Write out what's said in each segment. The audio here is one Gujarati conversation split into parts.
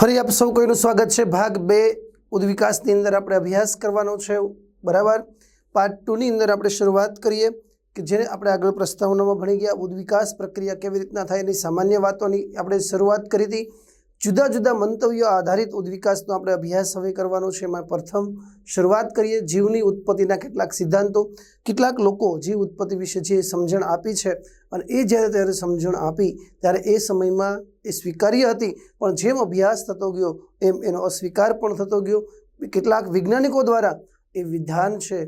ફરી આપ સૌ કોઈનું સ્વાગત છે. ભાગ બે ઉદ્વિકાસની અંદર આપણે અભ્યાસ કરવાનો છે. બરાબર? પાર્ટ ટુની અંદર આપણે શરૂઆત કરીએ કે જેને આપણે આગળ પ્રસ્તાવનામાં ભણી ગયા. ઉદ્વિકાસ પ્રક્રિયા કેવી રીતના થાય એની સામાન્ય વાતોની આપણે શરૂઆત કરી હતી. જુદા જુદા મંતવ્યો આધારિત ઉદ્વિકાસનો આપણે અભ્યાસ હવે કરવાનો છે. એમાં પ્રથમ શરૂઆત કરીએ જીવની ઉત્પત્તિના કેટલાક સિદ્ધાંતો. કેટલાક લોકો જીવ ઉત્પત્તિ વિશે જે સમજણ આપી છે અને એ જ્યારે ત્યારે સમજણ આપી ત્યારે એ સમયમાં એ સ્વીકાર્ય હતી. પણ જેમ અભ્યાસ થતો ગયો એમ એનો અસ્વીકાર પણ થતો ગયો. કેટલાક વૈજ્ઞાનિકો દ્વારા એ વિધાન છે,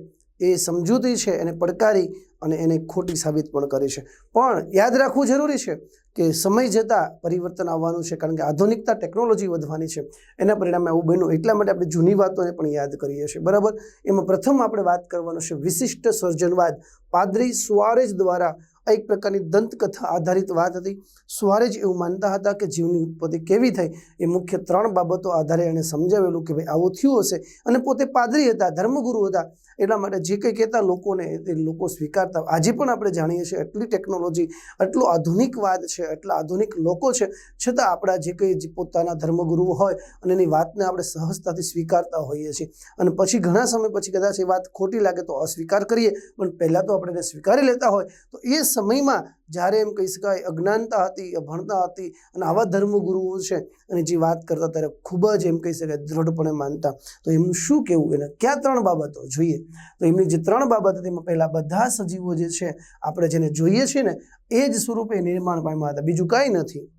એ સમજૂતી છે, એને પડકારી અને એને ખોટી સાબિત પણ કરી છે. પણ યાદ રાખવું જરૂરી છે કે સમય જતાં પરિવર્તન આવવાનું છે, કારણ કે આધુનિકતા ટેકનોલોજી વધવાની છે. એના પરિણામે આવું બન્યું. એટલા માટે આપણે જૂની વાતોને પણ યાદ કરીએ છીએ. બરાબર? એમાં પ્રથમ આપણે વાત કરવાનું છે વિશિષ્ટ સર્જનવાદ. પાદરી સુઆરેજ દ્વારા એક પ્રકારની દંતકથા આધારિત વાત હતી. સુઆરેજ એવું માનતા હતા કે જીવની ઉત્પત્તિ કેવી થઈ? એ મુખ્ય ત્રણ બાબતો આધારે એણે સમજાવેલું કે ભાઈ આવું થયું હશે. અને પોતે પાદરી હતા, ધર્મગુરુ હતા. એટલા માટે જે કંઈ કહેતા લોકોને તે લોકો સ્વીકારતા આજે પણ આપણે જાણીએ છીએ એટલી ટેકનોલોજી એટલો આધુનિકવાદ છે, એટલા આધુનિક લોકો છે. છતાં આપણા જે કંઈ પોતાના ધર્મગુરુઓ હોય અને એની વાતને આપણે સહજતાથી સ્વીકારતા હોઈએ છીએ. અને પછી ઘણા સમય પછી કદાચ એ વાત ખોટી લાગે તો અસ્વીકાર કરીએ, પણ પહેલાં તો આપણે એને સ્વીકારી લેતા હોય. તો એ સમયમાં જ્યારે એમ કહી શકાય અજ્ઞાનતા હતી, અભણતા હતી અને આવા ધર્મગુરુઓ છે અને જે વાત કરતા ત્યારે ખૂબ જ એમ કહી શકાય દ્રઢપણે માનતા. તો એમનું શું કહેવું? એના ક્યાં ત્રણ બાબતો જોઈએ? તો એમની જે ત્રણ બાબત હતી, એમાં પહેલાં બધા સજીવો જે છે, આપણે જેને જોઈએ છીએ ને, એ જ સ્વરૂપે નિર્માણ પામ્યા હતા. બીજું કાંઈ નથી.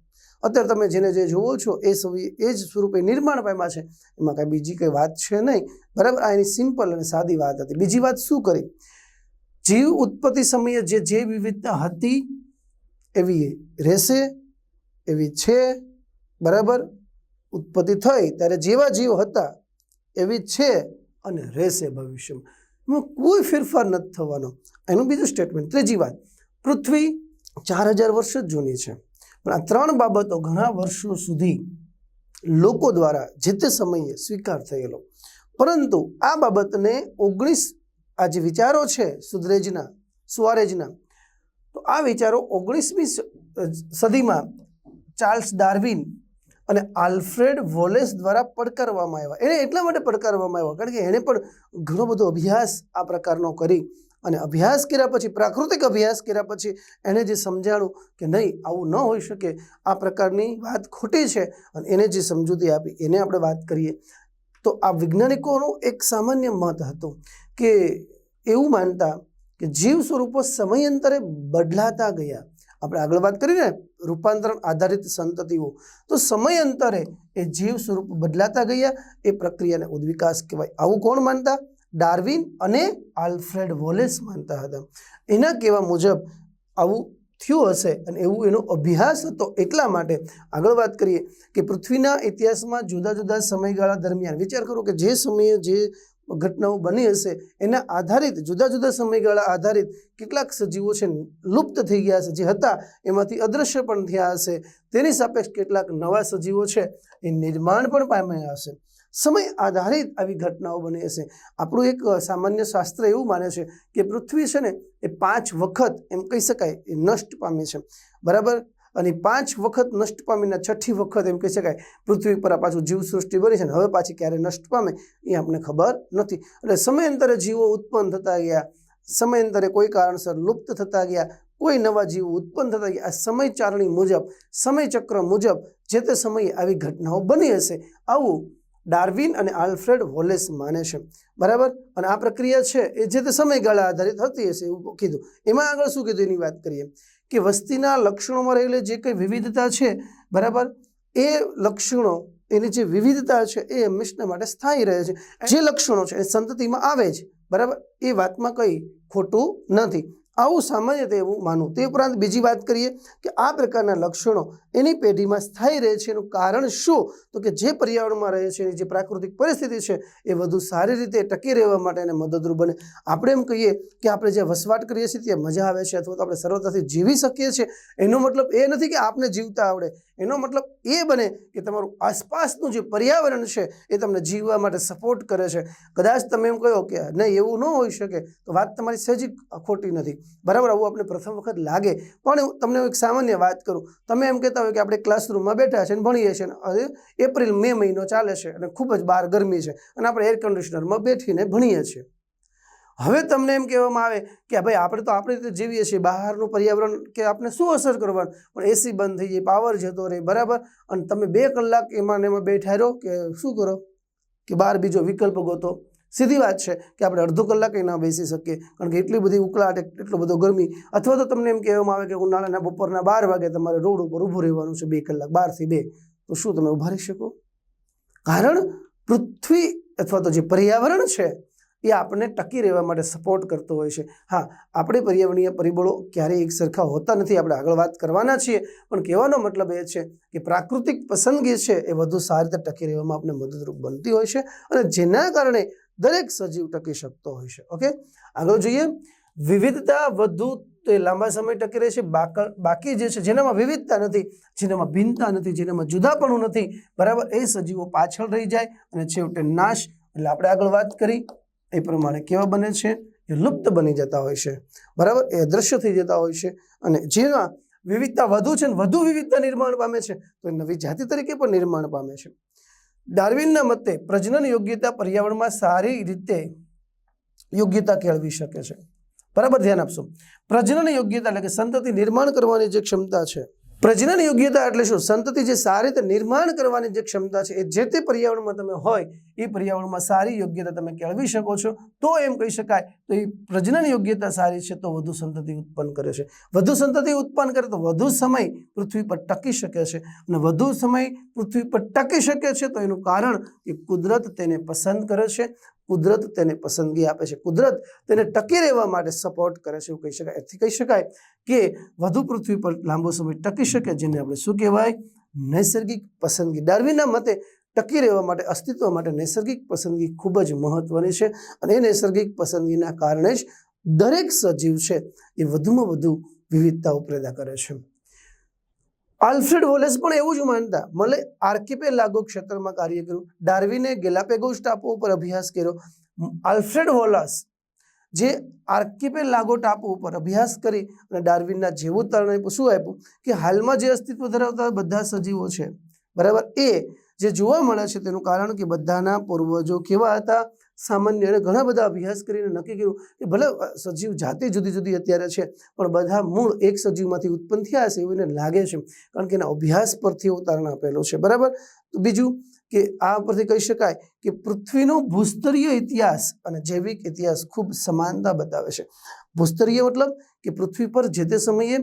અત્યારે તમે જેને જે જોવો છો, એ સવી, એ જ સ્વરૂપે નિર્માણ પામ્યા છે. એમાં કાંઈ બીજી કંઈ વાત છે નહીં. બરાબર? આ એની સિમ્પલ અને સાદી વાત હતી. બીજી વાત શું કરી? જીવ ઉત્પત્તિ સમયે જે જે વિવિધતા હતી એવી રહેશે, એવી છે, બરાબર? ઉત્પત્તિ થઈ ત્યારે જેવા જીવ હતા, એવી છે અને રહેશે ભવિષ્યમાં. એમાં કોઈ ફેરફાર નથી થવાનો. એનું બીજું સ્ટેટમેન્ટ ત્રીજી વાત, પૃથ્વી ચાર હજાર વર્ષ જ જૂની છે. પણ આ ત્રણ બાબતો ઘણા વર્ષો સુધી લોકો દ્વારા જે તે સમયે સ્વીકાર થયેલો. પરંતુ આ બાબતને ઓગણીસ, આ જે વિચારો છે સુદરેજના, સુઆરેજના તો આ વિચારો ઓગણીસમી સદીમાં ચાર્લ્સ ડાર્વિન અને આલ્ફ્રેડ વોલેસ દ્વારા પડકારવામાં આવ્યા. એને એટલા માટે પડકારવામાં આવ્યા, કારણ કે એણે પણ ઘણો બધો અભ્યાસ આ પ્રકારનો કરી અને અભ્યાસ કર્યા પછી, પ્રાકૃતિક અભ્યાસ કર્યા પછી એણે જે સમજાણું કે નહીં, આવું ન હોઈ શકે, આ પ્રકારની વાત ખોટી છે અને એને જે સમજૂતી આપી, એને આપણે વાત કરીએ. તો આ વૈજ્ઞાનિકોનું એક સામાન્ય મત હતું કે એવું માનતા કે જીવ સ્વરૂપો સમયાંતરે બદલાતા ગયા. આપણે આગળ વાત કરીને રૂપાંતરણ આધારિત સંતતિઓ. તો સમયાંતરે એ જીવ સ્વરૂપ બદલાતા ગયા, એ પ્રક્રિયાને ઉદ્વિકાસ કહેવાય. આવું કોણ માનતા? ડાર્વિન અને આલ્ફ્રેડ વોલેસ માનતા હતા. એના કહેવા મુજબ આવું થયું હશે અને એવું એનો અભ્યાસ હતો એટલા માટે આગળ વાત કરીએ કે પૃથ્વીના ઇતિહાસમાં જુદા જુદા સમયગાળા દરમિયાન વિચાર કરો કે જે સમયે જે ઘટનાઓ બની હશે, એના આધારિત, જુદા જુદા સમયગાળા આધારિત કેટલાક સજીવો છે લુપ્ત થઈ ગયા છે જે હતા, એમાંથી અદૃશ્ય પણ થયા હશે. તેની સાપેક્ષ કેટલાક નવા સજીવો છે, એ નિર્માણ પણ પામ્યા હશે. સમય આધારિત આવી ઘટનાઓ બની હશે. આપણું એક સામાન્ય શાસ્ત્ર એવું માને છે કે પૃથ્વી છે ને, એ પાંચ વખત એમ કહી શકાય, એ નષ્ટ પામે છે. બરાબર? અને પાંચ વખત નષ્ટ પામીને છઠ્ઠી વખત એમ કહી શકાય, પૃથ્વી પર આ પાછું જીવ સૃષ્ટિ બની છે અને હવે પાછી ક્યારે નષ્ટ પામે એ આપણને ખબર નથી. એટલે સમયાંતરે જીવો ઉત્પન્ન થતા ગયા સમયાંતરે કોઈ કારણસર લુપ્ત થતા ગયા, કોઈ નવા જીવો ઉત્પન્ન થતા ગયા. આ સમય ચારણી મુજબ, સમયચક્ર મુજબ જે તે સમયે આવી ઘટનાઓ બની હશે, આવું ડાર્વિન અને આલ્ફ્રેડ વોલેસ માને છે. બરાબર? અને આ પ્રક્રિયા છે એ જે તે સમયગાળા આધારિત થતી હશે એવું કીધું. એમાં આગળ શું કીધું એની વાત કરીએ. કે વસ્તીના લક્ષણોમાં રહેલી જે કંઈ વિવિધતા છે, બરાબર? એ લક્ષણો, એની જે વિવિધતા છે એ હંમેશના માટે સ્થાયી રહે છે. જે લક્ષણો છે એ સંતતિમાં આવે છે બરાબર? એ વાતમાં કંઈ ખોટું નથી. આવું સામાન્ય રીતે એવું માનવું તે ઉપરાંત બીજી વાત કરીએ કે આ પ્રકારના લક્ષણો એની પેઢીમાં સ્થાયી રહે છે. એનું કારણ શું? તો કે જે પર્યાવરણમાં રહે છે, એની જે પ્રાકૃતિક પરિસ્થિતિ છે, એ વધુ સારી રીતે ટકી રહેવા માટે એને મદદરૂપ બને. આપણે એમ કહીએ કે આપણે જે વસવાટ કરીએ છીએ, ત્યાં મજા આવે છે અથવા તો આપણે સરળતાથી જીવી શકીએ છીએ. એનો મતલબ એ નથી કે આપને જીવતા આવડે. એનો મતલબ એ બને કે તમારું આસપાસનું જે પર્યાવરણ છે, એ તમને જીવવા માટે સપોર્ટ કરે છે. કદાચ તમે એમ કહો કે નહીં, એવું ન હોઈ શકે. તો વાત તમારી સહેજી ખોટી નથી. બરાબર? આવું આપણે પ્રથમ વખત લાગે. પણ તમને એક સામાન્ય વાત કરું. તમે એમ કહેતા હોય કે આપણે ક્લાસરૂમમાં બેઠા છે અને ભણીએ છીએ અને એપ્રિલ, મે મહિનો ચાલે છે અને ખૂબ જ બહાર ગરમી છે અને આપણે એર કન્ડિશનરમાં બેઠીને ભણીએ છીએ. હવે તમને એમ કહેવામાં આવે કે ભાઈ, આપણે તો આપણે રીતે જીવીએ છીએ. બહારનું પર્યાવરણ કે આપણે શું અસર કરવાનું? પણ એસી બંધ થઈ જાય પાવર જતો રહે, બરાબર? અને તમે બે કલાક એમાં એમાં બેઠા રહો કે શું કરો? કે બહાર બીજો વિકલ્પ ગોતો. સીધી વાત છે કે આપણે અડધો કલાક ના બેસી શકીએ. કારણ કે એટલી બધી ઉકળાટ એટલો બધો ગરમી. અથવા તો તમને એમ કહેવામાં આવે કે ઉનાળાના બપોરના બાર વાગે તમારે રોડ ઉપર ઊભું રહેવાનું છે બે કલાક બારથી બે. તો શું તમે ઊભા રહી શકો? કારણ પૃથ્વી અથવા તો જે પર્યાવરણ છે, એ આપણને ટકી રહેવા માટે સપોર્ટ કરતો હોય છે. હા, આપણે પર્યાવરણીય પરિબળો ક્યારેય એક સરખા હોતા નથી, આપણે આગળ વાત કરવાના છીએ. પણ કહેવાનો મતલબ એ છે કે પ્રાકૃતિક પસંદગી છે, એ વધુ સારી રીતે ટકી રહેવામાં આપણે મદદરૂપ બનતી હોય છે. અને જેના કારણે દરેક સજીવ ટકી શકતો હોય છે. ઓકે? આગળ જોઈએ, વિવિધતા વધુ તે લાંબા સમય ટકી રહે છે. બાક- બાકી જે છે, જેનામાં વિવિધતા નથી, જેનામાં ભિન્નતા નથી, જેનામાં જુદાપણું નથી, બરાબર, એ સજીવો પાછળ રહી જાય અને છેવટે નાશ. એટલે આપણે આગળ વાત કરી, એ પ્રમાણે કેવા બને છે? એ લુપ્ત બની જતા હોય છે. બરાબર? એ અદૃશ્ય થઈ જતા હોય છે. અને જેમાં વિવિધતા વધુ છે ને વધુ વિવિધતા નિર્માણ પામે છે, તો એ નવી જાતિ તરીકે પણ નિર્માણ પામે છે. ડાર્વિનના મતે પ્રજનન યોગ્યતા પર્યાવરણમાં સારી રીતે યોગ્યતા કેળવી શકે છે. બરાબર ધ્યાન આપશો. પ્રજનન યોગ્યતા એટલે કે સંતતિ નિર્માણ કરવાની જે ક્ષમતા છે પ્રજનન યોગ્યતા એટલે શું? સંતતિ જે સારી રીતે નિર્માણ કરવાની જે ક્ષમતા છે, એ જે તે પર્યાવરણમાં તમે હોય, એ પર્યાવરણમાં સારી યોગ્યતા તમે કેળવી શકો છો. તો એમ કહી શકાય, તો એ પ્રજનન યોગ્યતા સારી છે, તો વધુ સંતતિ ઉત્પન્ન કરે છે. વધુ સંતતિ ઉત્પન્ન કરે તો વધુ સમય પૃથ્વી પર ટકી શકે છે. અને વધુ સમય પૃથ્વી પર ટકી શકે છે, તો એનું કારણ કે કુદરત તેને પસંદ કરે છે. કુદરત તેને પસંદગી આપે છે. કુદરત તેને ટકી રહેવા માટે સપોર્ટ કરે છે એવું કહી શકાય. એથી કહી શકાય કે વધુ પૃથ્વી પર લાંબો સમય ટકી શકે જેને આપણે શું કહેવાય? નૈસર્ગિક પસંદગી. ડાર્વિનના મતે ટકી રહેવા માટે, અસ્તિત્વ માટે નૈસર્ગિક પસંદગી ખૂબ જ મહત્વની છે અને એ નૈસર્ગિક પસંદગીના કારણે જ દરેક સજીવ છે એ વધુમાં વધુ વિવિધતાઓ પેદા કરે છે. આલ્ફ્રેડ વોલેસ પણ એવું જ માનતા, મલે આર્કિપેલાગો ક્ષેત્રમાં કાર્ય કર્યું. ડાર્વિને ગેલાપેગોસ ટાપુ ઉપર અભ્યાસ કર્યો. આલ્ફ્રેડ વોલસ, જે આર્કિપેલાગો ટાપુ ઉપર અભ્યાસ કરી અને ડાર્વિનના જેવું તારણ શું આપ્યું? કે હાલમાં જે અસ્તિત્વ ધરાવતા બધા સજીવો છે, બરાબર? એ જે જોવા મળે છે તેનું કારણ કે બધાના પૂર્વજો કેવા હતા? સામાન્ય અને ઘણા બધા અભ્યાસ કરીને નક્કી કર્યું કે ભલે સજીવ જાતે જુદી જુદી અત્યારે છે, પણ બધા મૂળ એક સજીવમાંથી ઉત્પન્ન થયા હશે એવું એને લાગે છે, કારણ કે એના અભ્યાસ પરથી અવતારણ આપેલું છે. બરાબર? તો બીજું કે આ પરથી કહી શકાય કે પૃથ્વીનો ભૂસ્તરીય ઇતિહાસ અને જૈવિક ઇતિહાસ ખૂબ સમાનતા બતાવે છે. ભૂસ્તરીય મતલબ કે પૃથ્વી પર જે તે સમયે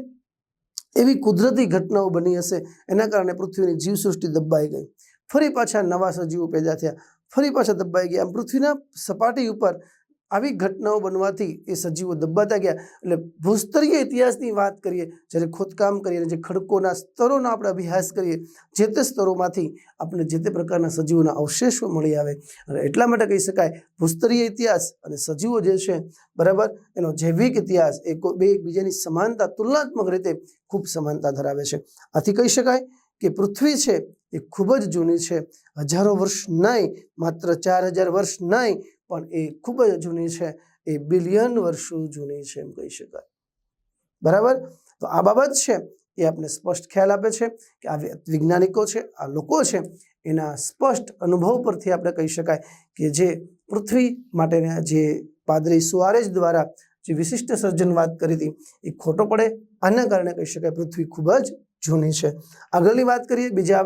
એવી કુદરતી ઘટનાઓ બની હશે, એના કારણે પૃથ્વીની જીવસૃષ્ટિ દબાઈ ગઈ. ફરી પાછા નવા સજીવો પેદા થયા. ફરી પાછા દબાઈ ગયા. આમ પૃથ્વીના સપાટી ઉપર આવી ઘટનાઓ બનવાથી એ સજીવો દબાતા ગયા. એટલે ભૂસ્તરીય ઇતિહાસની વાત કરીએ, જ્યારે ખોદકામ કરીએ જે ખડકોના સ્તરોનો આપણે અભ્યાસ કરીએ, જે તે સ્તરોમાંથી આપણે જે તે પ્રકારના સજીવોના અવશેષો મળી આવે. અને એટલા માટે કહી શકાય, ભૂસ્તરીય ઇતિહાસ અને સજીવો જે છે, બરાબર? એનો જૈવિક ઇતિહાસ એ બે એકબીજાની સમાનતા તુલનાત્મક રીતે ખૂબ સમાનતા ધરાવે છે. આથી કહી શકાય કે પૃથ્વી છે એ ખૂબ જ જૂની છે. હજારો વર્ષ નહીં, માત્ર ચાર હજાર વર્ષ નહીં, પણ એ ખૂબ જ જૂની છે. એ બિલિયન વર્ષો જૂની છે એમ કહી શકાય. બરાબર? તો આ બાબત છે એ આપણે સ્પષ્ટ ખ્યાલ આપે છે કે આ વૈજ્ઞાનિકો છે, આ લોકો છે, એના સ્પષ્ટ અનુભવ પરથી આપણે કહી શકાય કે જે પૃથ્વી માટેના જે પાદરી સુઆરેજ દ્વારા જે વિશિષ્ટ સર્જન વાત કરી હતી એ ખોટો પડે. આના કારણે કહી શકાય પૃથ્વી ખૂબ જ જૂની છે. આગળની વાત કરીએ, બીજા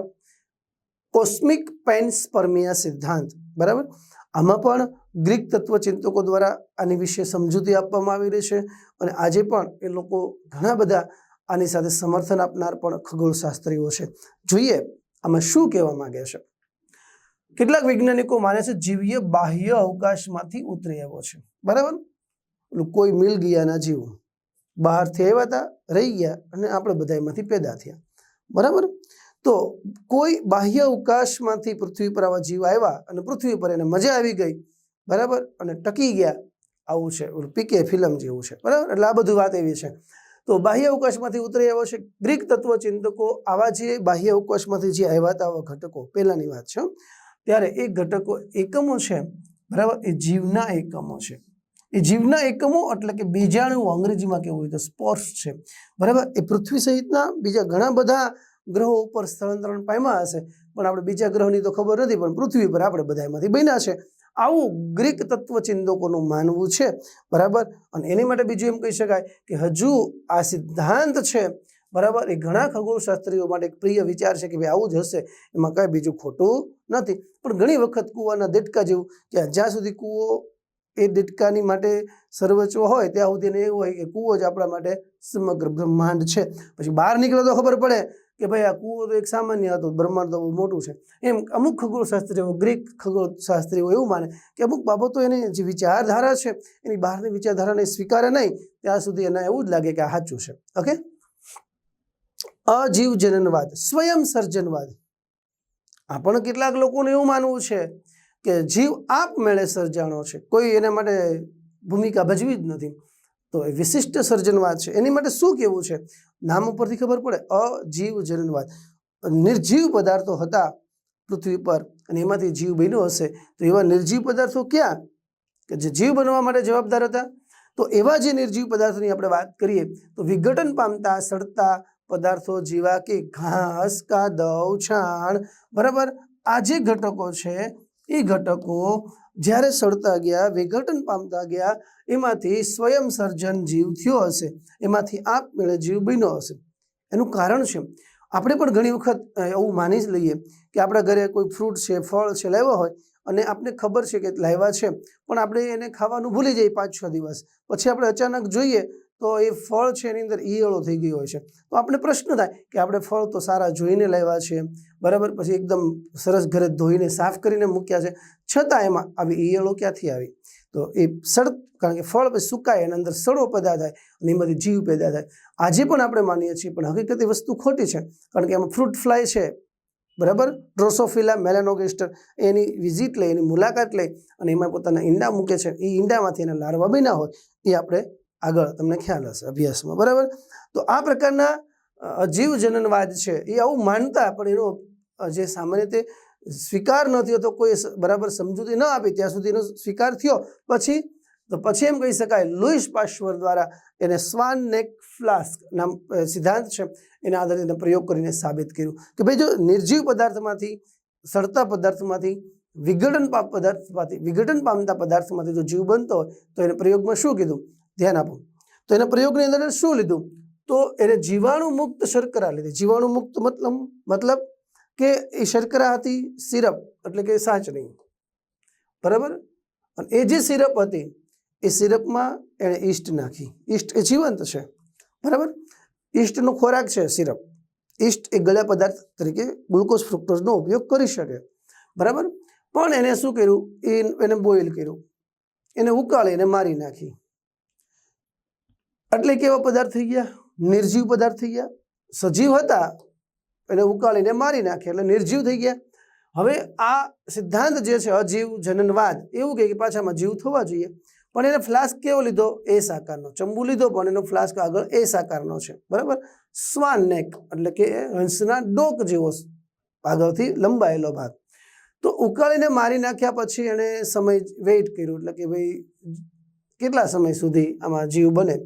કોસ્મિક પેન્સપર્મિયા સિદ્ધાંત, બરાબર? આમાં પણ ગ્રીક તત્વચિંતકો દ્વારા આની વિશે સમજૂતી આપવામાં આવી રહી છે અને આજે પણ એ લોકો ઘણા બધા આની સાથે સમર્થન આપનાર પણ ખગોળશાસ્ત્રીઓ છે. જોઈએ આમાં શું કહેવા માંગે છે. કેટલાક વૈજ્ઞાનિકો માને છે જીવીય બાહ્ય અવકાશમાંથી ઉતરી આવ્યો છે, બરાબર? કોઈ મિલ ગયા ના જીવ. બહારથી આવ્યા હતા, રહી ગયા અને આપણે બધા એમાંથી પેદા થયા. બરાબર? તો કોઈ બાહ્ય અવકાશમાંથી પૃથ્વી પર આવા જીવ આવ્યા અને પૃથ્વી પર એને મજા આવી ગઈ, બરાબર? અને ટકી ગયા. આવું છે પીકે ફિલ્મ જેવું છે, બરાબર? એટલે આ બધું વાત એવી છે. તો બાહ્ય અવકાશમાંથી ઉતરી આવ્યો છે ગ્રીક તત્વચિંતકો, આવા જે બાહ્ય અવકાશમાંથી જે આવ્યા હતા, આવા ઘટકો. પહેલાંની વાત છે ત્યારે એ ઘટકો એકમો છે, બરાબર? એ જીવના એકમો છે. એ જીવના એકમો એટલે કે બીજાણુ અંગ્રેજીમાં કેવું હોય તો સ્પોર્સ છે. બરાબર? એ પૃથ્વી સહિતના બીજા ઘણા બધા ગ્રહો ઉપર સ્થળાંતરણ પામ્યા હશે. પણ આપણે બીજા ગ્રહની તો ખબર નથી, પણ પૃથ્વી પર આપણે બધા એમાંથી બન્યા છે. આવું ગ્રીક તત્વચિંતકોનું માનવું છે. બરાબર? અને એની માટે બીજું એમ કહી શકાય કે હજુ આ સિદ્ધાંત છે. બરાબર? એ ઘણા ખગોળશાસ્ત્રીઓ માટે એક પ્રિય વિચાર છે કે ભાઈ આવું જ હશે. એમાં કાંઈ બીજું ખોટું નથી. પણ ઘણી વખત કૂવાના દેટકા જેવું કે જ્યાં સુધી કૂવો એ દેડકાની માટે સર્વોચ્ચ હોય ત્યાં સુધી એને એવું હોય કે કૂવો જ આપણા માટે સમગ્ર બ્રહ્માંડ છે. પછી બહાર નીકળે તો ખબર પડે કે ભાઈ આ કૂવો તો એક સામાન્ય હતો, બ્રહ્માંડ તો બહુ મોટું છે. એમ અમુક ખગોળશાસ્ત્રીઓ, ગ્રીક ખગોળશાસ્ત્રીઓ એવું માને કે અમુક બાબતો એની જે વિચારધારા છે, એની બહારની વિચારધારાને સ્વીકારે નહીં, ત્યાં સુધી એને એવું જ લાગે કે આ સાચું છે. ઓકે? અજીવજનનવાદ સ્વયં સર્જનવાદ આ પણ કેટલાક લોકોને એવું માનવું છે કે જીવ આપમેળે સર્જાણો છે. કોઈ એના માટે ભૂમિકા ભજવી જ નથી. તો એ વિશિષ્ટ સર્જનવાદ છે. એની માટે શું કહેવું છે? નામ ઉપરથી ખબર પડે. અજીવ જનનવાદ નિર્જીવ પદાર્થો હતા પૃથ્વી પર અને એમાંથી જીવ બન્યો હશે. તો એવા નિર્જીવ પદાર્થો ક્યાં? કે જે જીવ બનવા માટે જવાબદાર હતા? તો એવા જે નિર્જીવ પદાર્થોની આપણે વાત કરીએ, તો વિઘટન પામતા, સડતા પદાર્થો જેવા કે ઘાસ, કાદવ, છાણ, બરાબર આ જે ઘટકો છે એ ઘટકો જ્યારે સડતા ગયા, વિઘટન પામતા ગયા, એમાંથી સ્વયં સર્જન જીવ થયો હશે. એમાંથી આપમેળે જીવ બન્યો હશે. એનું કારણ છે? આપણે પણ ઘણી વખત એવું માની જ લઈએ કે આપણા ઘરે કોઈ ફ્રૂટ છે, ફળ છે, લાવ્યા હોય અને આપણે ખબર છે કે લાવ્યા છે. પણ આપણે એને ખાવાનું ભૂલી જઈએ પાંચ છ દિવસ. પછી આપણે અચાનક જોઈએ તો એ ફળ છે એની અંદર ઈયળો થઈ ગઈ હોય છે. તો આપણે પ્રશ્ન થાય કે આપણે ફળ તો સારા જોઈને લાવ્યા છે, બરાબર? પછી એકદમ સરસ ઘરે ધોઈને સાફ કરીને મૂક્યા છે. છતાં એમાં આવી ઈયળો ક્યાંથી આવી? તો એ સડ, કારણ કે ફળ સુકાય, એના અંદર સડો પેદા થાય અને એમાંથી જીવ પેદા થાય. આજે પણ આપણે માનીએ છીએ, પણ હકીકત એ વસ્તુ ખોટી છે, કારણ કે એમાં ફ્રૂટ ફ્લાય છે, બરાબર? ડ્રોસોફિલા મેલાનોગેસ્ટર એની વિઝિટ લે એની મુલાકાત લે અને એમાં પોતાના ઈંડા મૂકે છે. એ ઈંડામાંથી એના લાર્વા બન્યા હોય, એ આપણે આગળ તમને ખ્યાલ હશે અભ્યાસમાં, બરાબર? તો આ પ્રકારના જીવજનનવાદ છે, એ આવું માનતા પણ એનો જે સામાન્ય રીતે સ્વીકાર ન થયો તો કોઈ બરાબર સમજૂતી ન આપી, ત્યાં સુધી એનો સ્વીકાર થયો. પછી, તો પછી એમ કહી શકાય, લુઈસ પાશ્વર દ્વારા એને સ્વાન નેક ફ્લાસ્ક નામ સિદ્ધાંત છે, એના આધારે એનો પ્રયોગ કરીને સાબિત કર્યું. કે ભાઈ જો નિર્જીવ પદાર્થમાંથી, સડતા પદાર્થમાંથી, વિઘટન પા પદાર્થમાંથી, વિઘટન પામતા પદાર્થમાંથી જો જીવ બનતો હોય, તો એને પ્રયોગમાં શું કીધું? ધ્યાન આપો. તો એના પ્રયોગની અંદર શું લીધું? તો એને જીવાણુ મુક્ત શર્કરા લીધી. જીવાણુ મુક્ત મતલબ મતલબ કે એ શર્કરા હતી સિરપ, એટલે કે સાચણી બરાબર? અને એ જે સિરપ હતી, એ સિરપમાં એણે ઈસ્ટ નાખી. ઈસ્ટ એ જીવંત છે. બરાબર? ઈસ્ટનો ખોરાક છે સિરપ. ઈસ્ટ એ ગળ્યા પદાર્થ તરીકે ગ્લુકોઝ ફ્રુક્ટોઝનો ઉપયોગ કરી શકે. બરાબર? પણ એને શું કર્યું? એ એને બોઇલ કર્યું. એને ઉકાળી એને મારી નાખી. એટલે કેવા પદાર્થ થઈ ગયા? નિર્જીવ પદાર્થ થઈ ગયા. સજીવ હતા, એને ઉકાળીને મારી નાખે, એટલે નિર્જીવ થઈ ગયા. હવે આ સિદ્ધાંત જે છે, અજીવ, જનનવાદ, એવું કહે કે પાછામાં જીવ થવા જોઈએ. પણ એને ફ્લાસ્ક કેવો લીધો? એ સાકારનો. ચંબુ લીધો, પણ એનો ફ્લાસ્ક આગળ એ સાકારનો છે. બરાબર? સ્વાન નેક, એટલે કે હંસના ડોક જેવો આગળથી લંબાયેલો ભાગ. તો ઉકાળીને મારી નાખ્યા પછી એણે સમય વેઇટ કર્યો, એટલે કે ભાઈ કેટલા સમય સુધી આમાં જીવ બને?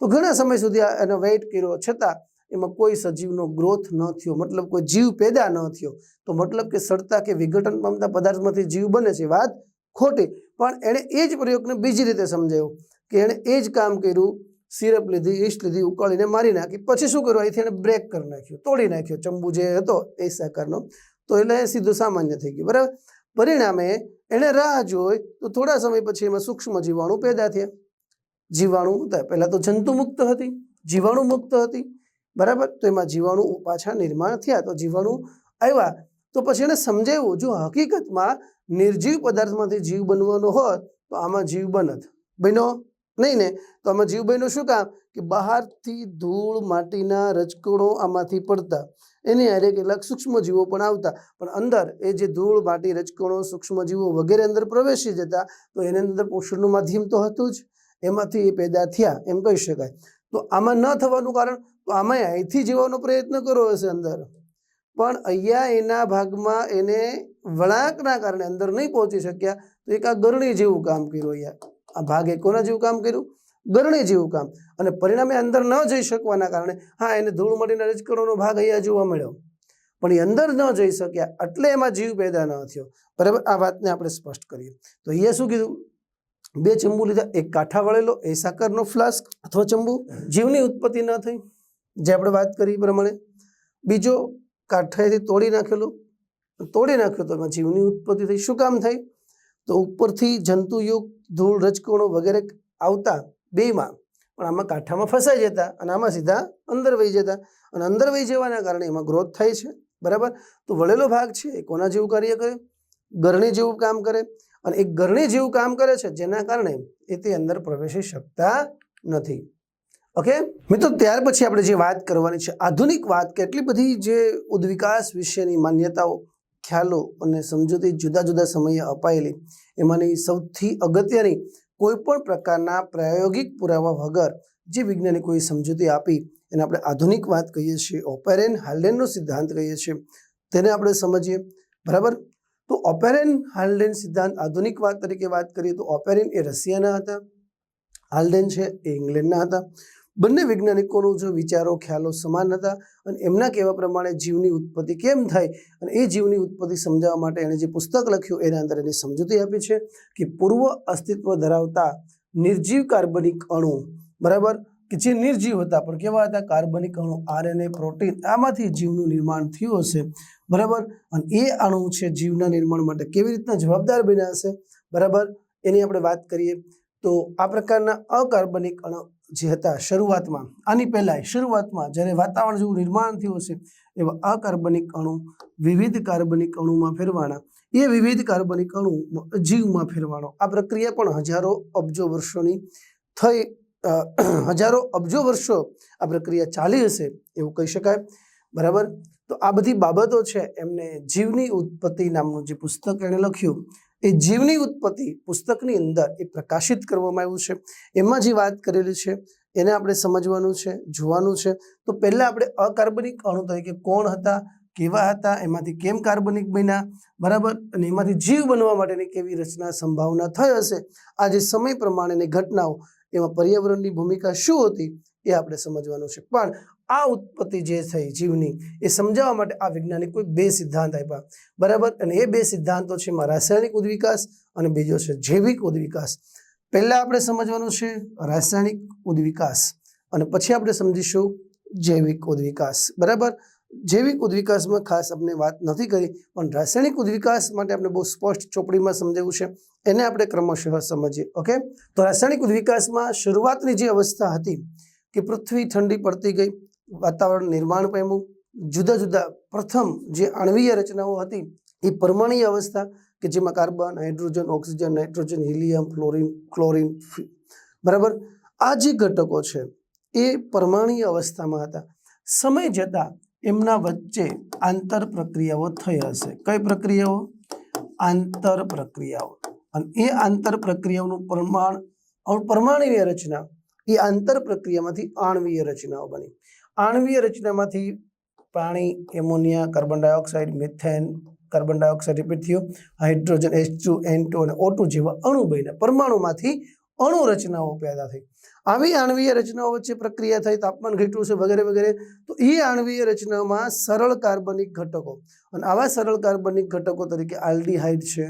તો ઘણા સમય સુધી એનો વેઇટ કર્યો. છતાં એમાં કોઈ સજીવનો ગ્રોથ ન થયો. મતલબ કોઈ જીવ પેદા ન થયો. તો મતલબ કે સડતા કે વિઘટન પામતા પદાર્થમાંથી જીવ બને છે વાત ખોટી. પણ એણે એ જ પ્રયોગને બીજી રીતે સમજાયો કે એણે એ જ કામ કર્યું, સિરપ લીધી, ઈસ્ટ લીધી, ઉકાળીને મારી નાખી. પછી શું કર્યું? અહીંથી એણે બ્રેક કરી નાખ્યું, તોડી નાખ્યો. ચંબુ જે હતો એ સાકારનો. તો એટલે સીધું સામાન્ય થઈ ગયું. બરાબર? પરિણામે એણે રાહ જોઈ તો થોડા સમય પછી એમાં સૂક્ષ્મ જીવાણુ પેદા થયા. જીવાણુ હતા. પહેલાં તો જંતુ મુક્ત હતી જીવાણુ મુક્ત હતી. બરાબર? તો એમાં જીવાણુ પાછા નિર્માણ થયા. તો જીવાણુ આવ્યા. તો પછી એને સમજાવ્યું જો હકીકતમાં નિર્જીવ પદાર્થમાંથી જીવ બનવાનો હોત, તો આમાં જીવ બનત. બન્યો? નહીં ને? તો આમાં જીવ બન્યો શું કામ? કે બહારથી ધૂળ, માટીના રજકણો આમાંથી પડતા. એની હારે કેટલાક સૂક્ષ્મ જીવો પણ આવતા. પણ અંદર એ જે ધૂળ, માટી, રજકણો સૂક્ષ્મ જીવો વગેરે અંદર પ્રવેશી જતા, તો એની અંદર પોષણનું માધ્યમ તો હતું જ. એમાંથી એ પેદા થયા, એમ કહી શકાય. તો આમાં ન થવાનું કારણ, તો આમાં અહીંથી જીવવાનો પ્રયત્ન કર્યો હશે અંદર. પણ અહીંયા એના ભાગમાં એને વળાંકના કારણે અંદર નહીં પહોંચી શક્યા, તો એક આ ગરણી જેવું કામ કર્યું અહીંયા. આ ભાગે કોના જેવું કામ કર્યું? ગરણી જેવું કામ. અને પરિણામે અંદર ન જઈ શકવાના કારણે, હા, એને ધૂળ મળીને રજકણોનો ભાગ અહીંયા જોવા મળ્યો. પણ એ અંદર ન જઈ શક્યા, એટલે એમાં જીવ પેદા ન થયો. બરાબર? આ વાતને આપણે સ્પષ્ટ કરીએ. તો અહીંયા શું કીધું? બે ચંબુ લીધા, એક કાંઠા વળેલો, એ સાકરનો ફ્લાસ્ક અથવા ચંબુ, જીવની ઉત્પત્તિ ન થઈ. જે આપણે વાત કરી પ્રમાણે, બીજો કાંઠેથી તોડી નાખેલો, તોડી નાખ્યો તો એમાં જીવની ઉત્પત્તિ થઈ. શું કામ થઈ? તો ઉપરથી જંતુયુગ, ધૂળ, રજકણો વગેરે આવતા બેમાં, પણ આમાં કાંઠામાં ફસાઈ જતા અને આમાં સીધા અંદર વહી જતા. અને અંદર વહી જવાના કારણે એમાં ગ્રોથ થાય છે. બરાબર? તો વળેલો ભાગ છે, એ કોના જેવું કાર્ય કરે? ગરણી જેવું કામ કરે. અને એ ગરણી જેવું કામ કરે છે, જેના કારણે એ તે અંદર પ્રવેશી શકતા નથી. ઓકે મિત્રો, ત્યાર પછી આપણે જે વાત કરવાની છે, આધુનિક વાત, કેટલી બધી જે ઉદ્વિકાસ વિશેની માન્યતાઓ, ખ્યાલો અને સમજૂતી જુદા જુદા સમયે અપાયેલી, એમાંની સૌથી અગત્યની કોઈ પણ પ્રકારના પ્રાયોગિક પુરાવા વગર જે વૈજ્ઞાનિકોએ સમજૂતી આપી, એને આપણે આધુનિક વાત કહીએ છીએ ઓપેરેન હાલ્ડેનનો સિદ્ધાંત કહીએ છીએ, તેને આપણે સમજીએ. બરાબર? તો ઓપેરેન હાલ્ડેન સિદ્ધાંત આધુનિક વાત તરીકે વાત કરીએ તો ઓપેરેન એ રશિયાના હતા, હાલ્ડેન છે એ ઇંગ્લેન્ડના હતા. બંને વૈજ્ઞાનિકોનો જો વિચારો, ખ્યાલો સમાન હતા અને એમના કહેવા પ્રમાણે જીવની ઉત્પત્તિ કેમ થાય અને એ જીવની ઉત્પત્તિ સમજાવવા માટે એણે જે પુસ્તક લખ્યું એના અંદર એની સમજૂતી આપી છે કે પૂર્વ અસ્તિત્વ ધરાવતા નિર્જીવ કાર્બનિક અણુ, બરાબર? કે જે નિર્જીવ હતા, પણ કેવા હતા? કાર્બનિક અણુ, આરએનએ, પ્રોટીન, આમાંથી જીવનું નિર્માણ થયું હશે. બરાબર? અને એ અણુ છે જીવના નિર્માણ માટે કેવી રીતના જવાબદાર બન્યા હશે? બરાબર? એની આપણે વાત કરીએ તો આ પ્રકારના અકાર્બનિક અણુ જે હતા શરૂઆતમાં, આની પહેલાં શરૂઆતમાં જ્યારે વાતાવરણ જેવું નિર્માણ થયું હશે, એવા અકાર્બનિક અણુ વિવિધ કાર્બનિક અણુમાં ફેરવાના. એ વિવિધ કાર્બનિક અણુ જીવમાં ફેરવાનો આ પ્રક્રિયા પણ હજારો અબજો વર્ષોની થઈ હજારો અબજો વર્ષો આ પ્રક્રિયા ચાલી હશે, એવું કહી શકાય. બરાબર? તો આ બધી બાબતો છે, એમને જીવની ઉત્પત્તિ નામનું જે પુસ્તક એણે લખ્યું, એ જીવની ઉત્પત્તિ પુસ્તકની અંદર એ પ્રકાશિત કરવામાં આવ્યું છે. એમાં જે વાત કરેલી છે, એને આપણે સમજવાનું છે, જોવાનું છે. તો પહેલાં આપણે અકાર્બનિક અણુ તરીકે કોણ હતા, કેવા હતા, એમાંથી કેમ કાર્બનિક બન્યા, બરાબર? અને એમાંથી જીવ બનવા માટેની કેવી રચના સંભાવના થઈ હશે? આ જે સમય પ્રમાણેની ઘટનાઓ એમાં પર્યાવરણની ભૂમિકા શું હતી એ આપણે સમજવાનું છે. પણ આ ઉત્પત્તિ જે થઈ જીવની એ સમજાવવા માટે આ વૈજ્ઞાનિકોએ બે સિદ્ધાંત આપ્યા. બરાબર? અને એ બે સિદ્ધાંતો છે એમાં રાસાયણિક ઉદ્વિકાસ અને બીજો છે જૈવિક ઉદ્વિકાસ. પહેલાં આપણે સમજવાનું છે રાસાયણિક ઉદ્વિકાસ અને પછી આપણે સમજીશું જૈવિક ઉદ્વિકાસ. બરાબર? જૈવિક ઉદ્વિકાસમાં ખાસ આપણે વાત નથી કરી, પણ રાસાયણિક ઉદ્વિકાસ માટે આપણે બહુ સ્પષ્ટ ચોપડીમાં સમજાવ્યું છે. એને આપણે ક્રમશઃ સમજીએ, ઓકે? તો રાસાયણિક ઉદ્વિકાસમાં શરૂઆતની જે અવસ્થા હતી કે પૃથ્વી ઠંડી પડતી ગઈ, વાતાવરણ નિર્માણ પામ્યું, જુદા જુદા પ્રથમ જે આણવીય રચનાઓ હતી એ પરમાણીય અવસ્થા કે જેમાં carbon, hydrogen, oxygen, nitrogen, helium, fluorine, chlorine બરાબર? આ જે ઘટકો છે એ પરમાણીય અવસ્થામાં હતા. સમય જતાં એમના વચ્ચે આંતર પ્રક્રિયાઓ થઈ હશે. કઈ પ્રક્રિયાઓ? આંતર પ્રક્રિયાઓ. અને એ આંતર પ્રક્રિયાઓનું પ્રમાણ પરમાણુય રચના, એ આંતર પ્રક્રિયામાંથી આણવીય રચનાઓ બની. આણવીય રચનામાંથી પાણી, ammonia, carbon dioxide, methane, carbon dioxide repeat થયો. Hydrogen H two N two અને ઓટુ જેવા અણુ બન્યા પરમાણુમાંથી અણુ રચનાઓ પેદા થઈ. આવી આણ્વીય રચનાઓ વચ્ચે પ્રક્રિયા થઈ તાપમાન ઘટ્યું છે, વગેરે વગેરે. તો એ આણવીય રચનામાં સરળ કાર્બનિક ઘટકો. અને આવા સરળ કાર્બનિક ઘટકો તરીકે આલ્ડીહાઇડ છે,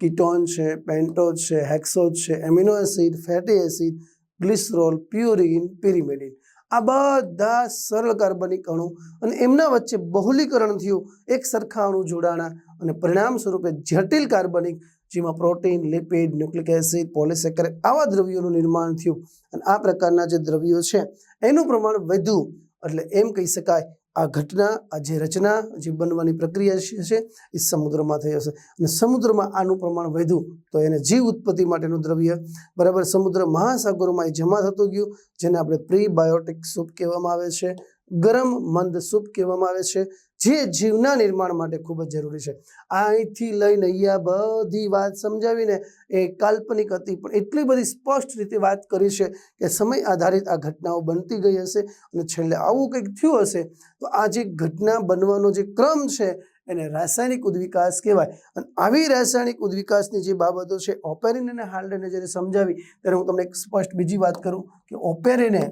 કિટોન છે, પેન્ટોઝ છે હેક્સોજ છે, amino acid, fatty acid, glycerol, purine, pyrimidine. આ બધા સરળ કાર્બનિક અણુ. અને એમના વચ્ચે બહુલીકરણ થયું. એક સરખા અણુ જોડાણા. અને પરિણામ સ્વરૂપે જટિલ કાર્બનિક, જેમાં protein, lipid, nucleic acid polysaccharide આવા દ્રવ્યોનું નિર્માણ થયું. અને આ પ્રકારના જે દ્રવ્યો છે, એનું પ્રમાણ વધ્યું એટલે એમ કહી શકાય, આ ઘટના, આ જે રચના, જે બનવાની પ્રક્રિયા છે એ સમુદ્રમાં થઈ હશે. અને સમુદ્રમાં આનું પ્રમાણ વધ્યું તો એને જીવ ઉત્પત્તિ માટેનું દ્રવ્ય. બરાબર, સમુદ્ર મહાસાગરોમાં એ જમા થતું ગયું, જેને આપણે પ્રીબાયોટિક સૂપ કહેવામાં આવે છે. ગરમ, મંદ સૂપ કહેવામાં આવે છે. જે જીવના નિર્માણ માટે ખૂબ જ જરૂરી છે. અહીંથી લઈને અહીંયા બધી વાત સમજાવીને એ કાલ્પનિક હતી, પણ એટલી બધી સ્પષ્ટ રીતે વાત કરી છે કે સમય આધારિત આ ઘટનાઓ બનતી ગઈ હશે અને છેલ્લે આવું કંઈક થયું હશે, તો આ જે ઘટના બનવાનો જે ક્રમ છે એને રાસાયણિક ઉદ્વિકાસ કહેવાય. અને આવી રાસાયણિક ઉદ્વિકાસની જે બાબતો છે ઓપેરિન અને હાર્ડને જ્યારે સમજાવી, ત્યારે હું તમને એક સ્પષ્ટ બીજી વાત કરું કે ઓપેરિને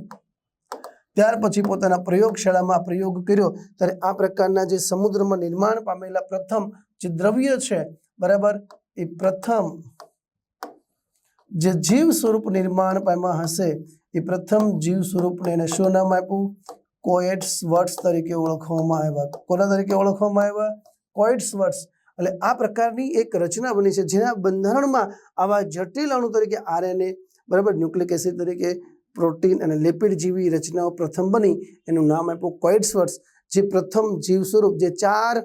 ત્યાર પછી પોતાના પ્રયોગશાળામાં પ્રયોગ કર્યો. ત્યારે આ પ્રકારના જે સમુદ્રમાં નિર્માણ પામેલા પ્રથમ જે દ્રવ્ય છે, બરાબર? એ પ્રથમ જે જીવ સ્વરૂપ નિર્માણ પામ્યા હશે, એ પ્રથમ જીવ સ્વરૂપને એને શું નામ આપ્યું? કોએટ્સ વર્ડ્સ તરીકે ઓળખવામાં આવ્યા. કોના તરીકે ઓળખવામાં આવ્યા? Coacervates. એટલે આ પ્રકારની એક રચના બની છે, જેના બંધારણમાં આવા જટિલ અણુ તરીકે આરએનએ, બરાબર? ન્યુક્લિક એસિડ તરીકે પ્રોટીન અને લિપિડ જેવી રચનાઓ પ્રથમ બની. એનું નામ આપ્યું કોઇડ્સવર્ટ્સ જે પ્રથમ જીવ સ્વરૂપ, જે ચાર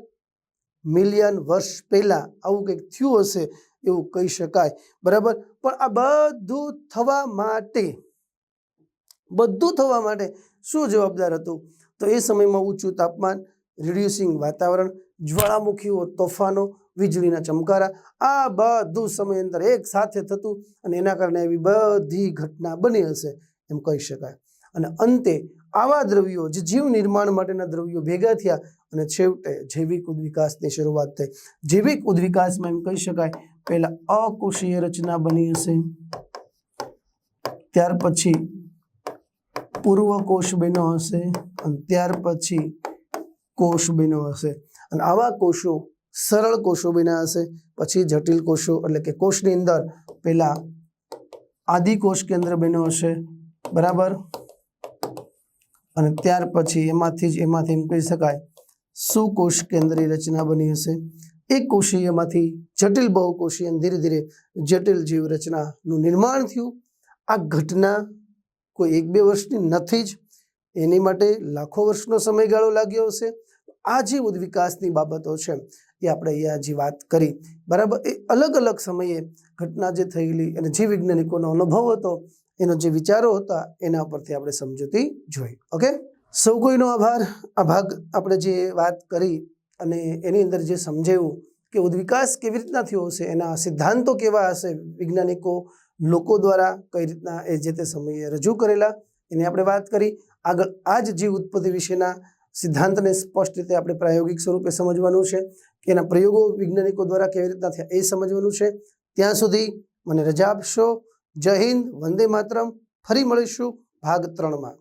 મિલિયન વર્ષ પહેલાં આવું કંઈક થયું હશે એવું કહી શકાય. બરાબર? પણ આ બધું થવા માટે, બધું થવા માટે શું જવાબદાર હતું? તો એ સમયમાં ઊંચું તાપમાન રિડ્યુસિંગ વાતાવરણ, જ્વાળામુખીઓ, તોફાનો, વીજળીના ચમકારા, આ બધું સમયાંતર એક સાથે થતું અને એના કારણે એવી બધી ઘટના બની હશે. એમ કહી શકાય. અને અંતે આવા દ્રવ્યો જે જીવ નિર્માણ માટેના દ્રવ્યો ભેગા થયા અને છેવટે જૈવિક ઉદ્વિકાસની શરૂઆત થઈ. જૈવિક ઉદ્વિકાસમાં એમ કહી શકાય, પહેલા અકોષીય રચના બની હશે. ત્યાર પછી પૂર્વ કોષ બન્યો હશે અને ત્યાર પછી કોષ બન્યો હશે. અને આવા કોષો સરળ કોષો બન્યા હશે. પછી જટિલ કોષો એટલે કે કોષની અંદર પહેલા આદિ કોષ કેન્દ્ર બન્યો હશે. બરાબર? અને ત્યાર પછી એમાંથી જ એમાંથી એમ કહી શકાય સુકોષ કેન્દ્રીય રચના બની હશે? એક કોષીયમાંથી જટિલ બહુકોષીય ધીરે ધીરે જટિલ જીવ રચનાનું નિર્માણ થયું. આ ઘટના કોઈ એક બે વર્ષની નથી જ. એની માટે લાખો વર્ષનો સમયગાળો લાગ્યો હશે. આ જે ઉદ્વિકાસની બાબતો છે, એ આપણે અહીંયા જે વાત કરી, બરાબર? એ અલગ અલગ સમયે ઘટના જે થયેલી અને જે વૈજ્ઞાનિકોનો અનુભવ હતો, એનો જે વિચારો હતા, એના પરથી આપણે સમજૂતી જોઈ. ઓકે? સૌ કોઈનો આભાર. આ ભાગ આપણે જે વાત કરી અને એની અંદર જે સમજાવ્યું કે ઉદ્વિકાસ કેવી રીતના થયો હશે, એના સિદ્ધાંતો કેવા હશે, વૈજ્ઞાનિકો લોકો દ્વારા કઈ રીતના એ જે તે સમયે રજૂ કરેલા, એની આપણે વાત કરી. આગળ આ જ જીવ ઉત્પત્તિ વિશેના સિદ્ધાંતને સ્પષ્ટ રીતે આપણે પ્રાયોગિક સ્વરૂપે સમજવાનું છે કે એના પ્રયોગો વૈજ્ઞાનિકો દ્વારા કેવી રીતના થયા એ સમજવાનું છે. ત્યાં સુધી મને રજા આપશો. જય હિન્દ વંદે માતરમ. ફરી મળીશું ભાગ ત્રણમાં.